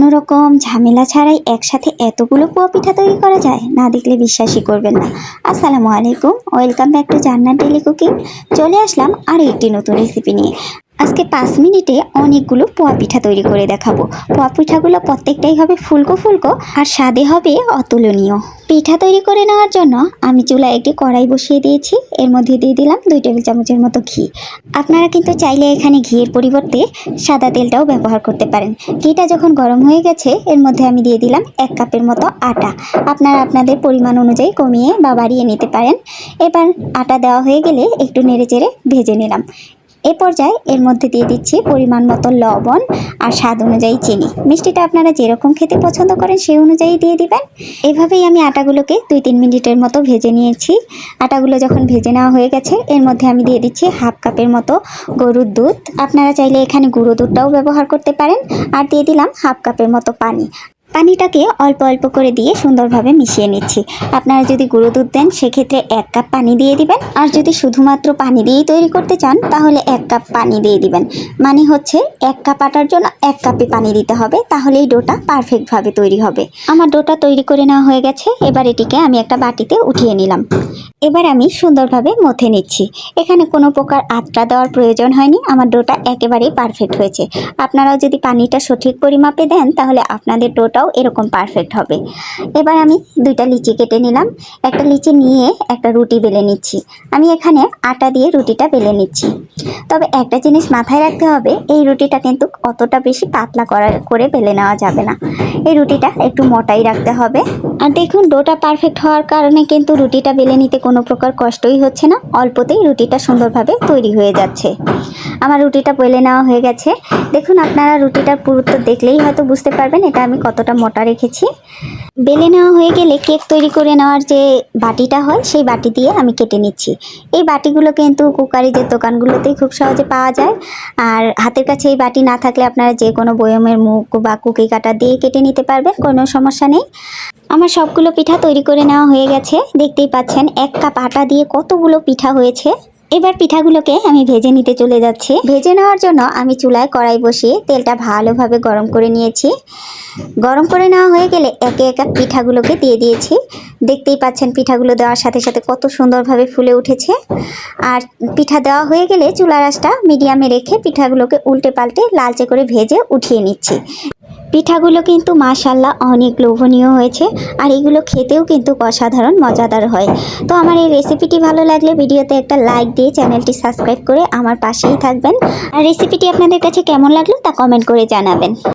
কোনো রকম ঝামেলা ছাড়াই একসাথে এতগুলো পোয়া পিঠা তৈরি করা যায়, না দেখলে বিশ্বাসই করবেন না। আসসালামু আলাইকুম, welcome back to Jannat daily cooking. চলে আসলাম আর একটি নতুন রেসিপি নিয়ে। আজকে পাঁচ মিনিটে অনেকগুলো পোয়া পিঠা তৈরি করে দেখাবো। পোয়া পিঠাগুলো প্রত্যেকটাই হবে ফুলকো ফুলকো, আর স্বাদে হবে অতুলনীয়। পিঠা তৈরি করে নেওয়ার জন্য আমি চুলায় একটি কড়াই বসিয়ে দিয়েছি। এর মধ্যে দিয়ে দিলাম দুই টেবিল চামচের মতো ঘি। আপনারা কিন্তু চাইলে এখানে ঘিয়ের পরিবর্তে সাদা তেলটাও ব্যবহার করতে পারেন। ঘিটা যখন গরম হয়ে গেছে, এর মধ্যে আমি দিয়ে দিলাম এক কাপের মতো আটা। আপনারা আপনাদের পরিমাণ অনুযায়ী কমিয়ে বা বাড়িয়ে নিতে পারেন। এবার আটা দেওয়া হয়ে গেলে একটু নেড়ে চেড়ে ভেজে নিলাম। এ পর্যায়ে এর মধ্যে দিয়ে দিচ্ছি পরিমাণ মতো লবণ আর স্বাদ অনুযায়ী চিনি। মিষ্টিটা আপনারা যেরকম খেতে পছন্দ করেন সেই অনুযায়ী দিয়ে দিবেন। এভাবেই আমি আটাগুলোকে দুই তিন মিনিটের মতো ভেজে নিয়েছি। আটাগুলো যখন ভেজে নেওয়া হয়ে গেছে, এর মধ্যে আমি দিয়ে দিচ্ছি হাফ কাপের মতো গরুর দুধ। আপনারা চাইলে এখানে গুঁড়ো দুধটাও ব্যবহার করতে পারেন। আর দিয়ে দিলাম হাফ কাপের মতো পানি। পানিটাকে অল্প অল্প করে দিয়ে সুন্দরভাবে মিশিয়ে নিচ্ছি। আপনারা যদি গুঁড়ো দুধ দেন, সেক্ষেত্রে এক কাপ পানি দিয়ে দিবেন। আর যদি শুধুমাত্র পানি দিয়েই তৈরি করতে চান, তাহলে এক কাপ পানি দিয়ে দিবেন। মানে হচ্ছে, এক কাপ আটার জন্য এক কাপে পানি দিতে হবে, তাহলেই ডোটা পারফেক্টভাবে তৈরি হবে। আমার ডোটা তৈরি করে নেওয়া হয়ে গেছে। এবার এটিকে আমি একটা বাটিতে উঠিয়ে নিলাম। এবার আমি সুন্দরভাবে মথে নিচ্ছি। এখানে কোনো প্রকার আটটা দেওয়ার প্রয়োজন হয়নি। আমার ডোটা একেবারেই পারফেক্ট হয়েছে। আপনারাও যদি পানিটা সঠিক পরিমাপে দেন, তাহলে আপনাদের ডোটাও এরকম পারফেক্ট হবে। এবার আমি দুইটা লিচি কেটে নিলাম। একটা লিচি নিয়ে একটা রুটি বেলে নিচ্ছি। আমি এখানে আটা দিয়ে রুটিটা বেলে নিচ্ছি। তবে একটা জিনিস মাথায় রাখতে হবে, এই রুটিটা কিন্তু অতটা বেশি পাতলা করা, করে বেলে নেওয়া যাবে না। এই রুটিটা একটু মোটাই রাখতে হবে। আর দেখুন, ডোটা পারফেক্ট হওয়ার কারণে কিন্তু রুটিটা বেলে নিতে কোনো প্রকার কষ্টই হচ্ছে না। অল্পতেই রুটিটা সুন্দরভাবে তৈরি হয়ে যাচ্ছে। আমার রুটিটা বেলে নেওয়া হয়ে গেছে। দেখুন, আপনারা রুটিটার পুরুত্ব দেখলেই হয়তো বুঝতে পারবেন, এটা আমি কতটা মোটা রেখেছি। বেলে নেওয়া হয়ে গেলে কেক তৈরি করে নেওয়ার যে বাটিটা হয়, সেই বাটি দিয়ে আমি কেটে নিচ্ছি। এই বাটিগুলো কিন্তু কুকারি যে দোকানগুলোতেই খুব সহজে পাওয়া যায়। আর হাতের কাছে এই বাটি না থাকলে আপনারা যে কোনো বয়মের মুখ বা কুকি কাটা দিয়ে কেটে নিতে পারবেন, কোনো সমস্যা নেই। আমার সবগুলো পিঠা তৈরি করে নেওয়া হয়ে গেছে। দেখতেই পাচ্ছেন, এক কাপ আটা দিয়ে কতগুলো পিঠা হয়েছে। এবার পিঠাগুলোকে আমি ভেজে নিতে চলে যাচ্ছি। ভেজে নেওয়ার জন্য আমি চুলায় কড়াই বসিয়ে তেলটা ভালোভাবে গরম করে নিয়েছি। গরম করে নেওয়া হয়ে গেলে একে একে পিঠাগুলোকে দিয়ে দিয়েছি। দেখতেই পাচ্ছেন পিঠাগুলো দেওয়ার সাথে সাথে কত সুন্দরভাবে ফুলে উঠেছে। আর পিঠা দেওয়া হয়ে গেলে চুলা রাসটা মিডিয়ামে রেখে পিঠাগুলোকে উল্টে পাল্টে লালচে করে ভেজে উঠিয়ে নিচ্ছি। পিঠাগুলো কিন্তু মাশাল্লাহ অনেক লোভনীয় হয়েছে, আর এগুলো খেতেও কিন্তু অসাধারণ, মজাদার হয়। তো আমার এই রেসিপিটি ভালো লাগলে ভিডিওতে একটা লাইক দিয়ে চ্যানেলটি সাবস্ক্রাইব করে আমার পাশেই থাকবেন। আর রেসিপিটি আপনাদের কাছে কেমন লাগল তা কমেন্ট করে জানাবেন।